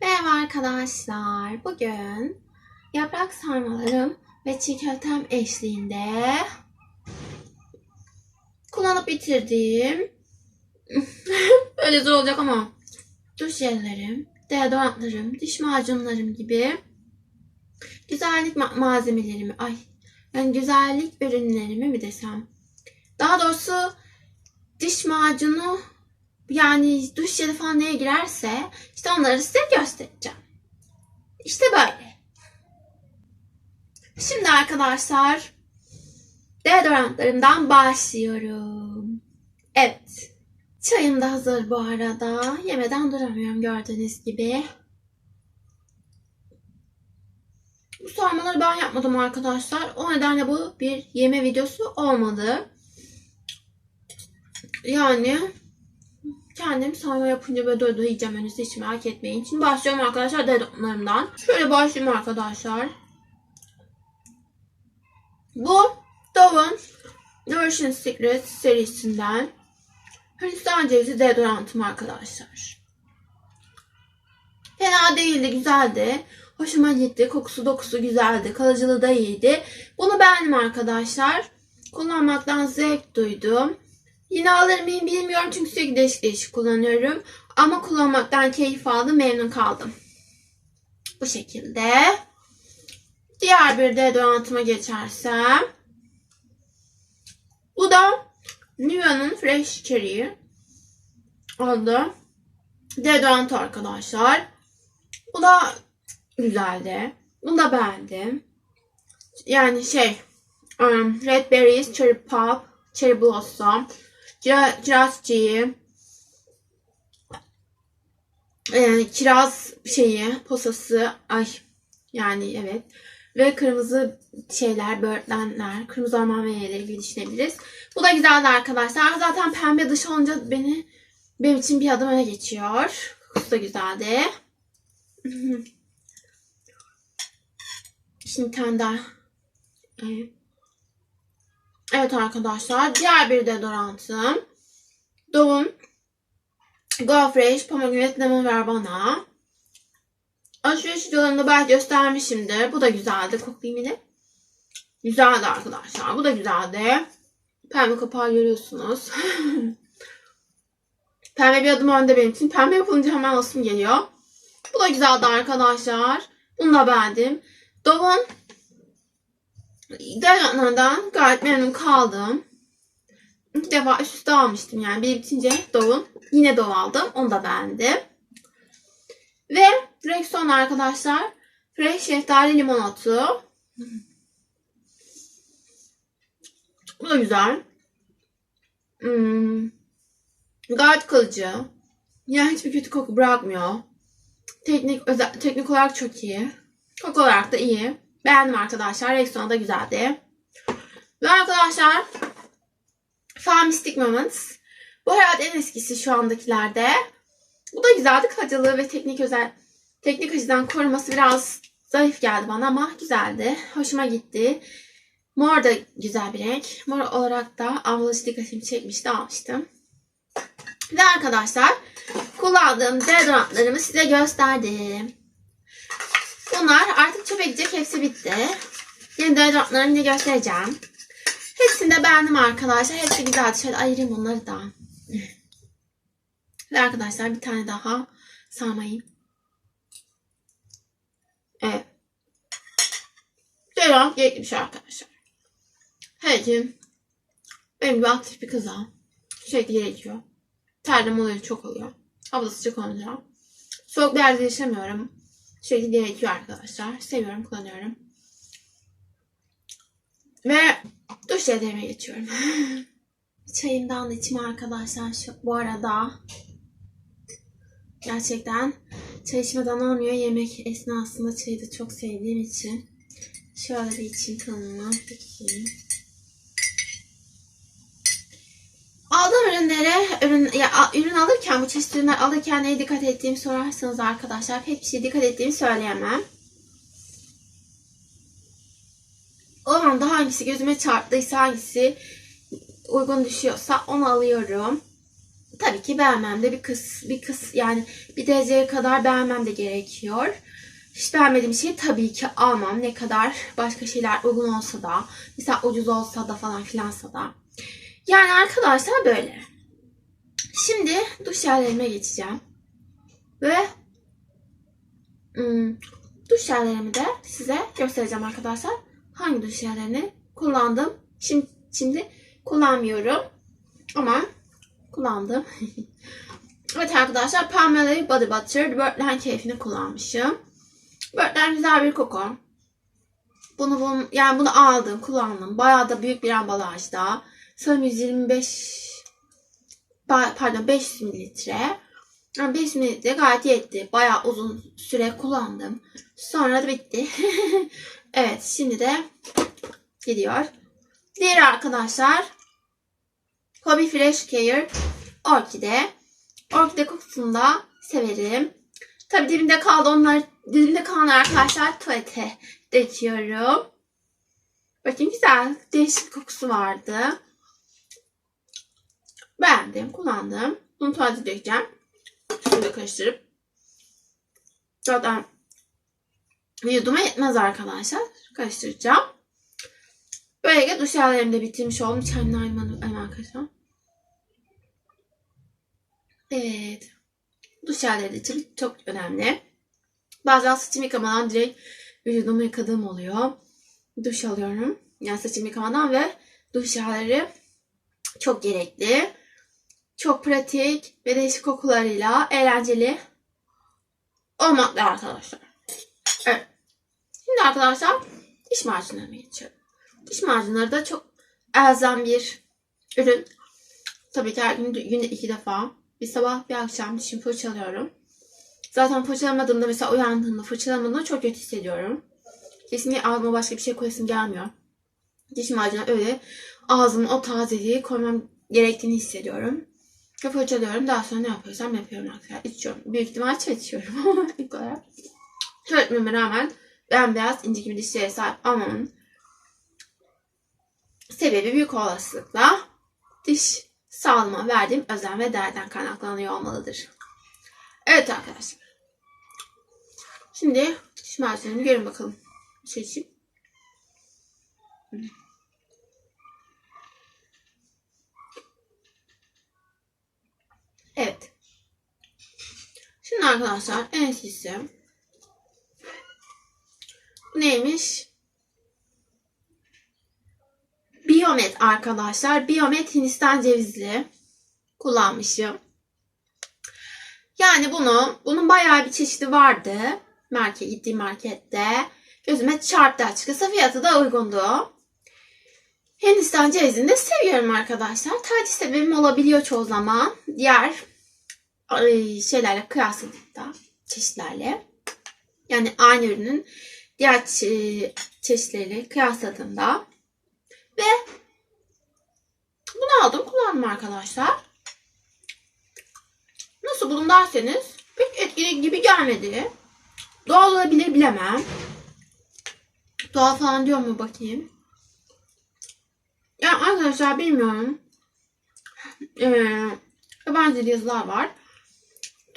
Merhaba arkadaşlar. Bugün yaprak sarmalarım ve çiğ eşliğinde kullanıp bitirdiğim böyle zor olacak ama duş jellerim, deodorantlarım, diş macunlarım gibi güzellik ma- malzemelerimi, ay yani güzellik ürünlerimi mi desem. Daha doğrusu diş macunu yani duş jeli falan neye girerse işte onları size göstereceğim. İşte böyle. Şimdi arkadaşlar deodorantlarımdan başlıyorum. Evet. Çayım da hazır bu arada. Yemeden duramıyorum gördüğünüz gibi. Bu sarmaları ben yapmadım arkadaşlar. O nedenle bu bir yeme videosu olmadı. Yani kendim sarma yapınca böyle doydu yiyeceğim önünüzde hiç merak etmeyin. Şimdi başlıyorum arkadaşlar deodorantlarımdan. Şöyle başlayayım arkadaşlar. Bu Dove'ın Nourishing Secret serisinden Hindistan cevizi deodorantım arkadaşlar. Fena değildi, güzeldi. Hoşuma gitti. Kokusu dokusu güzeldi. Kalıcılığı da iyiydi. Bunu beğendim arkadaşlar. Kullanmaktan zevk duydum. Yine alır mıyım bilmiyorum çünkü sürekli değişik kullanıyorum. Ama kullanmaktan keyif aldım, memnun kaldım. Bu şekilde. Diğer bir deodorantıma geçersem. Bu da Nivea'nın Fresh Cherry adlı deodorant arkadaşlar. Bu da güzeldi. Bunu da beğendim. Yani şey um, Red Berries, Cherry Pop, Cherry Blossom, Kira- kiraz çiği, e, kiraz şeyi, posası, ay yani evet. Ve kırmızı şeyler, böğürtlenler, kırmızı orman meyveleri gibi düşünebiliriz. Bu da güzeldi arkadaşlar. Zaten pembe dış olunca beni benim için bir adım öne geçiyor. Kokusu da güzeldi. Şimdi bir tane daha. Evet. Evet arkadaşlar. Diğer bir deodorantım. Dove'un Go Fresh Pomegranate Lemon ver bana. Alışveriş videolarında belki göstermişimdir. Bu da güzeldi. Koklayayım yine. Güzeldi arkadaşlar. Bu da güzeldi. Pembe kapağı görüyorsunuz. Pembe bir adım önde benim için. Pembe yapılınca hemen alsım geliyor. Bu da güzeldi arkadaşlar. Bunu da beğendim. Dove'un Deodorantlardan gayet memnun kaldım. İlk defa üst üste almıştım yani. Bir bitince Dove'un. Yine Dove aldım. Onu da beğendim. Ve Rexon arkadaşlar. Fresh şeftali limonatu. Bu da güzel. Hmm. Gayet kalıcı. Yani hiçbir kötü koku bırakmıyor. Teknik özel, teknik olarak çok iyi. Koku olarak da iyi. Beğendim arkadaşlar. Rexona da güzeldi. Ve arkadaşlar Fan Mystic Moments. Bu herhalde en eskisi şu andakilerde. Bu da güzeldi. Kalıcılığı ve teknik özel teknik açıdan koruması biraz zayıf geldi bana ama güzeldi. Hoşuma gitti. Mor da güzel bir renk. Mor olarak da ambalajı dikkatimi çekmişti. Almıştım. Ve arkadaşlar kullandığım deodorantlarımı size gösterdim. Bunlar artık çöpe gidecek. Hepsi bitti. Yeni deodorantlarını da göstereceğim. Hepsini de beğendim arkadaşlar. Hepsi güzeldi. Şöyle ayırayım onları da. Ve arkadaşlar bir tane daha sarmayayım. Evet. Deodorant gerekli bir şey arkadaşlar. Her kim benim gibi aktif bir kıza sürekli gerekiyor. Terleme oluyor çok oluyor. Hava sıcak olunca. Soğuk yerde yaşamıyorum. Sürekli gerekiyor arkadaşlar. Seviyorum, kullanıyorum. Ve duş jellerime geçiyorum. Çayımdan da içim arkadaşlar şu, bu arada. Gerçekten çay içmeden olmuyor. Yemek esnasında çayı da çok sevdiğim için. Şöyle bir içeyim tadına. Bakayım. Aldığım ürünlere, ürün, ya, ürün alırken, bu çeşitli ürünler alırken neye dikkat ettiğimi sorarsanız arkadaşlar pek bir şey dikkat ettiğimi söyleyemem. O anda hangisi gözüme çarptıysa, hangisi uygun düşüyorsa onu alıyorum. tabii ki beğenmem de bir kız bir kız yani bir dereceye kadar beğenmem de gerekiyor. Hiç beğenmediğim şeyi tabii ki almam. Ne kadar başka şeyler uygun olsa da, mesela ucuz olsa da falan filansa da. Yani arkadaşlar böyle. Şimdi duş jellerime geçeceğim. Ve hmm, duş jellerimi de size göstereceğim arkadaşlar. Hangi duş jellerini kullandım. Şimdi, şimdi kullanmıyorum. Ama kullandım. evet arkadaşlar Palmolive Body Butter Birdland keyfini kullanmışım. Birdland güzel bir koku. Bunu, bunu yani bunu aldım, kullandım. Bayağı da büyük bir ambalajda. Sanırım 125 pa- pardon 500 mililitre. Yani 500 mililitre gayet yetti. Bayağı uzun süre kullandım. Sonra da bitti. evet şimdi de gidiyor. Diğer arkadaşlar Hobby Fresh Care Orkide. Orkide kokusunu da severim. Tabi dilimde kaldı onlar. Dilimde kalan arkadaşlar tuvalete döküyorum. Bakın güzel değişik kokusu vardı. Beğendim, kullandım. Bunu tuvalete dökeceğim. Şunu karıştırıp. Zaten vücuduma yetmez arkadaşlar. Karıştıracağım. Böylece duş jellerimi de bitirmiş oldum. Çayını ayırmadım arkadaşlar. Evet. Duş jelleri de için çok önemli. Bazen saçımı yıkamadan direkt vücudumu yıkadığım oluyor. Duş alıyorum. Yani saçımı yıkamadan ve duş jelleri çok gerekli. Çok pratik ve değişik kokularıyla eğlenceli olmakla arkadaşlar. Evet. Şimdi arkadaşlar diş macunlarına geçiyorum. Diş macunları da çok elzem bir ürün. Tabii ki her gün günde iki defa. Bir sabah bir akşam dişimi fırçalıyorum. Zaten fırçalamadığımda mesela uyandığımda fırçalamadığımda çok kötü hissediyorum. Kesinlikle ağzıma başka bir şey koyasım gelmiyor. Diş macunu öyle ağzıma o tazeliği koymam gerektiğini hissediyorum. Ve fırçalıyorum. Daha sonra ne yapıyorsam yapıyorum arkadaşlar. İçiyorum. Büyük ihtimal çay içiyorum ama ilk olarak. Çay rağmen bembeyaz ince gibi dişlere sahip olmamın sebebi büyük olasılıkla diş sağlığıma verdiğim özen ve değerden kaynaklanıyor olmalıdır. Evet arkadaşlar. Şimdi diş macunlarını görün bakalım. Seçeyim. Evet. Şimdi arkadaşlar en bu neymiş? Biomet arkadaşlar. Biomet Hindistan cevizli kullanmışım. Yani bunu, bunun bayağı bir çeşidi vardı. Market, gittiğim markette. Gözüme çarptı açıkçası. Fiyatı da uygundu. Hindistan cevizini de seviyorum arkadaşlar. Tercih sebebim olabiliyor çoğu zaman. Diğer ay, şeylerle kıyasladıkta çeşitlerle. Yani aynı ürünün diğer çe- çeşitleriyle kıyasladığımda. Ve bunu aldım kullandım arkadaşlar. Nasıl bulun derseniz pek etkili gibi gelmedi. Doğal olabilir bilemem. Doğal falan diyor mu bakayım. Ya arkadaşlar bilmiyorum. Ee, yabancı yazılar var.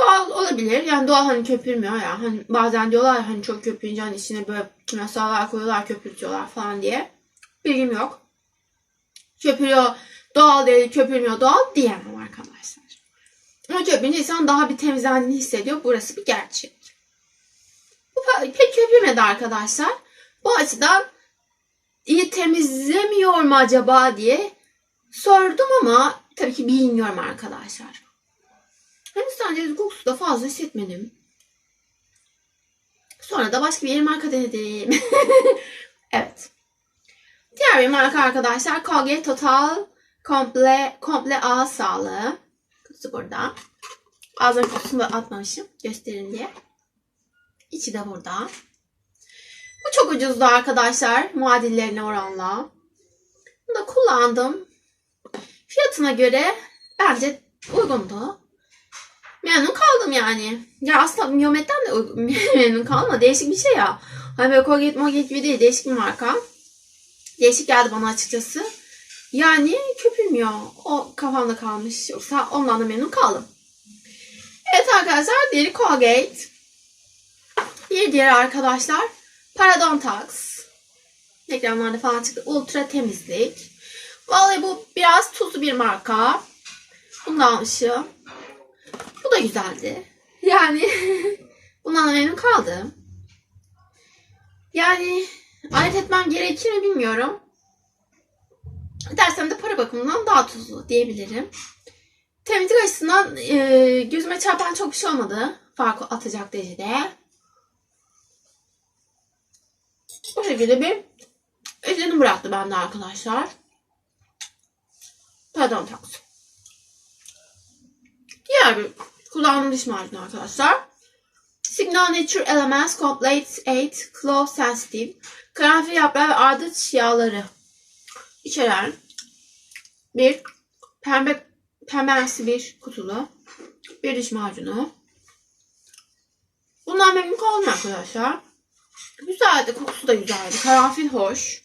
Doğal olabilir. Yani doğal hani köpürmüyor ya. Hani bazen diyorlar hani çok köpürünce hani içine böyle kimyasallar koyuyorlar köpürtüyorlar falan diye. Bilgim yok. Köpürüyor. Doğal değil köpürmüyor doğal diyemem arkadaşlar. Ama köpürünce insan daha bir temizlendiğini hissediyor. Burası bir gerçek. Bu pe- pek köpürmedi arkadaşlar. Bu açıdan iyi temizlemiyor mu acaba diye sordum ama tabii ki bilmiyorum arkadaşlar. Hindistan cevizi kokusu da fazla hissetmedim. Sonra da başka bir marka denedim. evet. Diğer bir marka arkadaşlar Colgate Total Komple, komple ağız sağlığı. Kutusu burada. Ağzının kutusunu atmamışım gösterin diye. İçi de burada. Bu çok ucuzdu arkadaşlar muadillerine oranla. Bunu da kullandım. Fiyatına göre bence uygundu. Memnun kaldım yani. Ya aslında Miomet'ten de memnun kalma. Değişik bir şey ya. Hani böyle Colgate Molgate gibi değil. Değişik bir marka. Değişik geldi bana açıkçası. Yani köpürmüyor. O kafamda kalmış. Yoksa ondan da memnun kaldım. Evet arkadaşlar diğeri Colgate. Bir diğer arkadaşlar Parodontax. Reklamlarda falan çıktı. Ultra temizlik. Vallahi bu biraz tuzlu bir marka. Bunu da almışım. Bu da güzeldi. Yani bundan da memnun kaldım. Yani ayırt etmem gerekir mi bilmiyorum. Dersem de para bakımından daha tuzlu diyebilirim. Temizlik açısından e, gözüme çarpan çok bir şey olmadı. Farkı atacak derecede. Bu şekilde bir izlenim bıraktı bende arkadaşlar. Pardon taksi. Diğer bir kullandığım diş macunu arkadaşlar. Signal Nature Elements Complete 8 Clove Sensitive Karanfil yaprağı ve ardıç yağları içeren bir pembe pembemsi bir kutulu bir diş macunu. Bundan memnun kaldım arkadaşlar. Güzeldi. Kokusu da güzeldi. Karanfil hoş.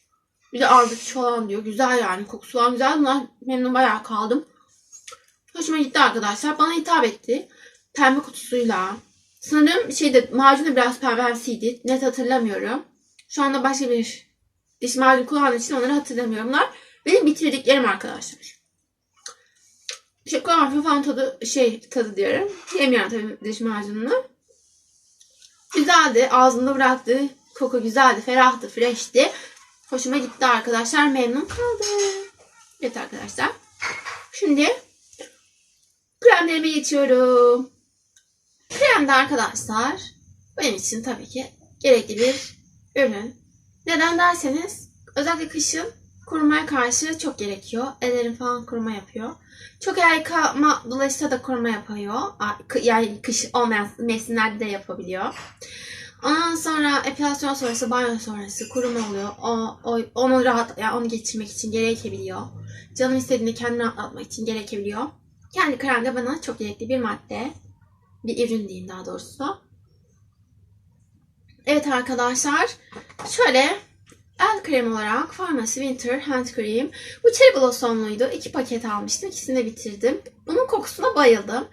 Bir de ardıç falan diyor. Güzel yani. Kokusu falan güzel. Bundan memnun bayağı kaldım. Hoşuma gitti arkadaşlar. Bana hitap etti. Pembe kutusuyla. Sanırım şeyde macun da biraz pembemsiydi. Net hatırlamıyorum. Şu anda başka bir diş macunu kullandığım için onları hatırlamıyorumlar. Benim bitirdiklerim arkadaşlar. Şey, karanfil falan tadı şey tadı diyorum. Yemeyen tabii diş macununu. Güzeldi. Ağzımda bıraktığı koku güzeldi. Ferahtı, freshti. Hoşuma gitti arkadaşlar. Memnun kaldım. Evet arkadaşlar. Şimdi kremlerime geçiyorum. Krem de arkadaşlar benim için tabii ki gerekli bir ürün. Neden derseniz özellikle kışın kurumaya karşı çok gerekiyor. Ellerim falan kuruma yapıyor. Çok el yıkama dolayısıyla da kuruma yapıyor. Yani kış olmayan mevsimlerde de yapabiliyor. Ondan sonra epilasyon sonrası, banyo sonrası kuruma oluyor. O, o, onu rahat, yani onu geçirmek için gerekebiliyor. Canım istediğinde kendini rahatlatmak için gerekebiliyor. Kendi de bana çok gerekli bir madde. Bir ürün diyeyim daha doğrusu. Evet arkadaşlar. Şöyle el krem olarak Pharmacy Winter Hand Cream. Bu cherry blossomluydu. İki paket almıştım. İkisini de bitirdim. Bunun kokusuna bayıldım.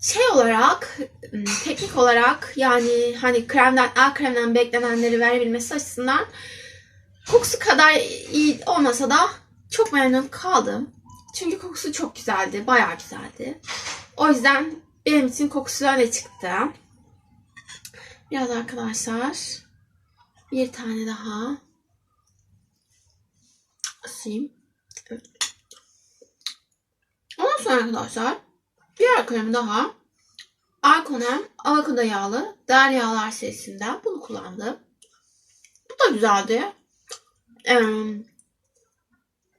Şey olarak, teknik olarak yani hani kremden, el kremden beklenenleri verebilmesi açısından kokusu kadar iyi olmasa da çok memnun kaldım. Çünkü kokusu çok güzeldi. Bayağı güzeldi. O yüzden benim için kokusu öne çıktı. Biraz arkadaşlar bir tane daha asayım. Ondan sonra arkadaşlar bir kremi daha Arkonem avokado yağlı değerli yağlar serisinden bunu kullandım. Bu da güzeldi. Ee,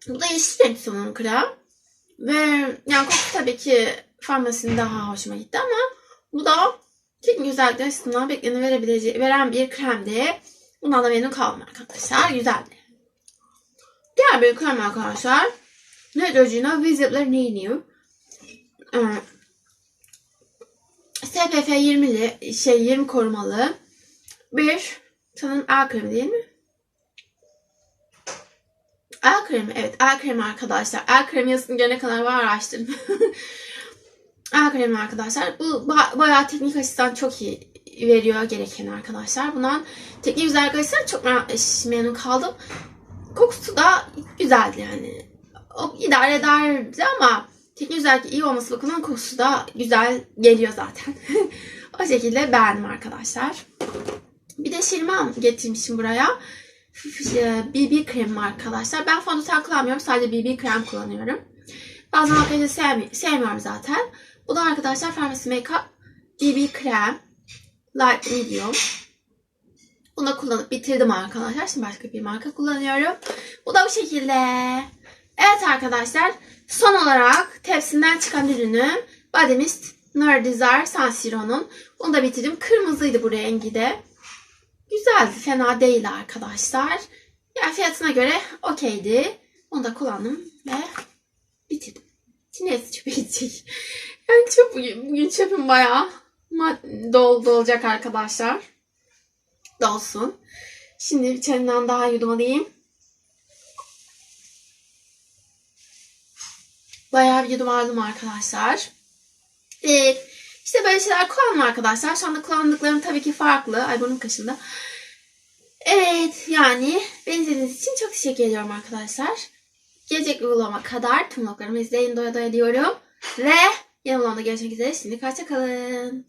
bu da yeşil renk sanırım krem. Ve yani kokusu tabii ki farmasinin daha hoşuma gitti ama bu da teknik güzellikler açısından bekleni verebileceği, veren bir kremdi. Bundan da memnun kaldım arkadaşlar. Güzeldi. Diğer bir krem arkadaşlar. Neutrogena Visible Renew. Ee, SPF 20'li şey 20 korumalı bir sanırım el kremi değil mi? El kremi evet el kremi arkadaşlar. El kremi yazısını gelene kadar var araştırdım. el kremi arkadaşlar. Bu ba- bayağı teknik açıdan çok iyi veriyor gereken arkadaşlar. Bundan teknik güzellik açısından çok memnun kaldım. Kokusu da güzeldi yani. O idare ederdi ama teknik güzellik iyi olması bakımından kokusu da güzel geliyor zaten. o şekilde beğendim arkadaşlar. Bir de şirman getirmişim buraya. BB kremim arkadaşlar. Ben fondöten kullanmıyorum. Sadece BB krem kullanıyorum. Bazen makyajı sevmi sevmiyorum zaten. Bu da arkadaşlar Pharmacy Makeup BB krem. Light Medium. Bunu da kullanıp bitirdim arkadaşlar. Şimdi başka bir marka kullanıyorum. Bu da bu şekilde. Evet arkadaşlar. Son olarak tepsinden çıkan ürünüm Body Mist Nerd Desire Sansiro'nun. Bunu da bitirdim. Kırmızıydı bu rengi de. Güzeldi, fena değil arkadaşlar. Yani fiyatına göre okeydi. Onu da kullandım ve bitirdim. Şimdi çöpe gidecek. Yani çöp, bugün, bugün çöpüm bayağı dol, dolacak arkadaşlar. Dolsun. Şimdi bir çayından daha yudumalayayım. Bayağı bir yudum aldım arkadaşlar. Evet. İşte böyle şeyler kullandım arkadaşlar. Şu anda kullandıklarım tabii ki farklı. Ay burnum kaşındı. Evet yani beni izlediğiniz için çok teşekkür ediyorum arkadaşlar. Gelecek uygulama kadar tüm vloglarımı izleyin doya doya diyorum. Ve yeni vlogda görüşmek üzere. Şimdi hoşça kalın.